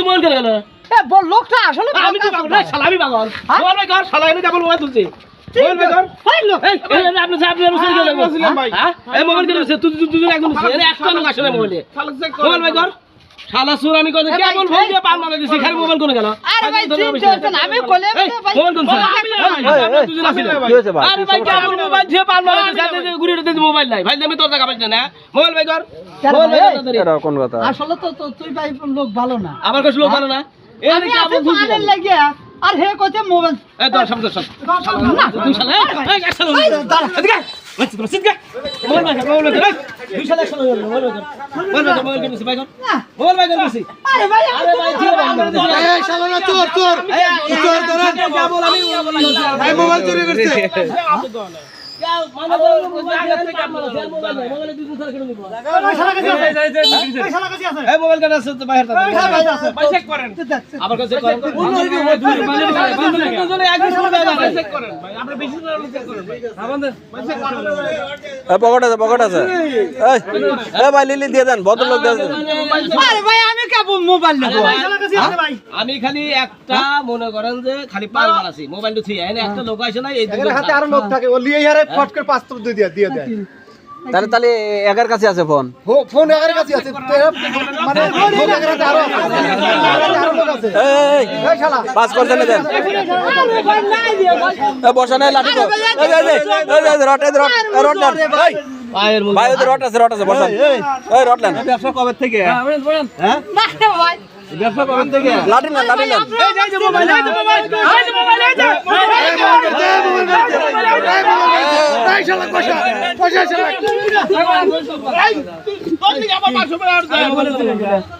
তুলছি মোবাইল কেন? গেল এ বল লোকটা আসলে আমি তো পাগল? না শালা আমি পাগল? মোবাইল ভাই ঘর শালা এনে মোবাইল তুলছি। মোবাইল ভাই ঘর এই লোক। এই এই, এই, আপনি আপনি আপনি চুরি করে ভাই। হ্যাঁ? এই মোবাইল কেন তুই তুই তুই একজন এর একটা লোক আসে মোবাইলে। মোবাইল ভাই কর শালা সুর আমি কই এ ফোন দিয়ে পাল মারা দিছি খালি মোবাইল কোন গেল আরে ভাই আমি কলে মোবাইল কোন আরে ভাই দিয়ে পাল মারা দিছি দিতে মোবাইল নাই ভাই আমি তোর টাকা পাইছ না মোবাইল ভাই কর কেন মোবাইল ভাই ভাই? কর তাড়াতাড়ি। এটা কোন কথা আসলে তো তো তুই ভাই লোক ভালো না আমার কাছে লোক ভালো না এই আমি লাগিয়া আর হে কইছে মোবাইল এই তোর শব্দ শব্দ না তুই শালা এই শালা আচ্ছা মোবাইল চুরি করছে এই মোবাইল কেন আছে তো বাইরে চেক করেন আবার কাছে করেন দুজনে একই সময় চেক করেন ভাই আপনি বেশি চেক করেন ভাই এ পকেট আছে পকেট আছে ভাই লিলি দিয়ে দেন ভদ্রলোক দিয়ে দেন আরে ভাই আমি কেবল মোবাইল নেব আমি খালি একটা মনে করেন যে খালি পাল মারাছি মোবাইলটা থুই এনে একটা লোক আসে না এই হাতে আরও লোক থাকে ও লিয়ে হারে ফট করে পাঁচ তো দিয়ে দিয়ে দিয়ে। তাহলে তাহলে একার কাছে আছে ফোন? ফোন এগার কাছে আছে। মানে ফোন এগার হাতে আরও আছে। এগার এই শালা। পাস করতে না দেন। বসা নাই লাঠি তো। এই এই এই, এই এই রট এই রট রট নেন। এই পায়ের ভাই ওদের রট আছে রট আছে বসান। এই রট নেন। ব্যবসা কবে থেকে? না ভাই। ব্যবসা কবে থেকে লাঠি নেন লাঠি নেন এই শালা কষা কষা শালা প্রথম শিকার লোকে তাই তো প্রথম শিকার লোক প্রথম শিকার লোক প্রথম শিকার লোক এই শালা বান্ধেন দুটি খবর এই চোরে বান্ধেন মোবাইল এই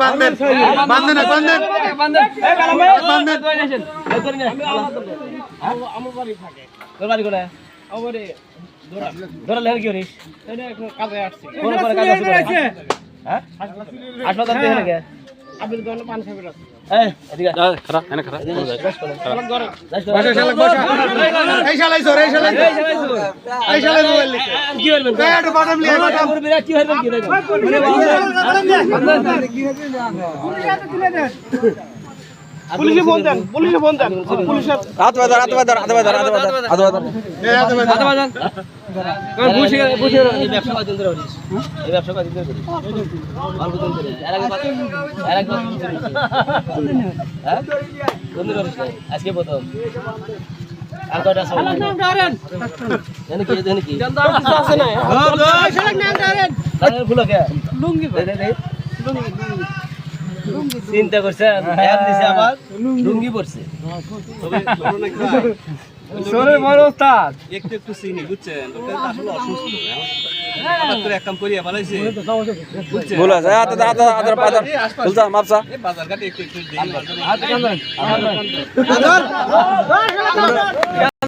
বান্ধেন বান্ধেন বান্ধেন বান্ধেন ধরা লেন কি করিস কোন পরে কাজ আছে হ্যাঁ হাসপাতাল দিয়ে নাকি এই এদিকে আয়। খারাপ এনে খারাপ যাস করে। বসা শালা বসা এই শালাই চোর এই শালাই এই শালাই মোবাইল লিখে কি পুলিশে ফোন দেন পুলিশে ফোন দেন। পুলিশে হাত বাজার হাত বাজার হাত বাজার হাত বাজার হাত বাজার এই হাতে বাদাম বুঝে বুঝে এই ব্যবসা কদিন ধরে করিস? এই ব্যবসা কদিন ধরে করিস? অল্প দিন ধরে। এর আগে এর আগে? হ্যাঁ? কোন দিন করিস আজকে প্রথম। আর কয়টা আছে? জানি কি জানি কি। তাহলে ফুলো কে লুঙ্গি। চিন্তা করছে ভ্যান দিছে আবার লুঙ্গি পড়ছে চোরের বড় ওস্তাদ। একটু একটু চিনি বুঝছেন? আসলে অসুস্থ বাজার মাপসা ঘাটে একটু একটু দিন।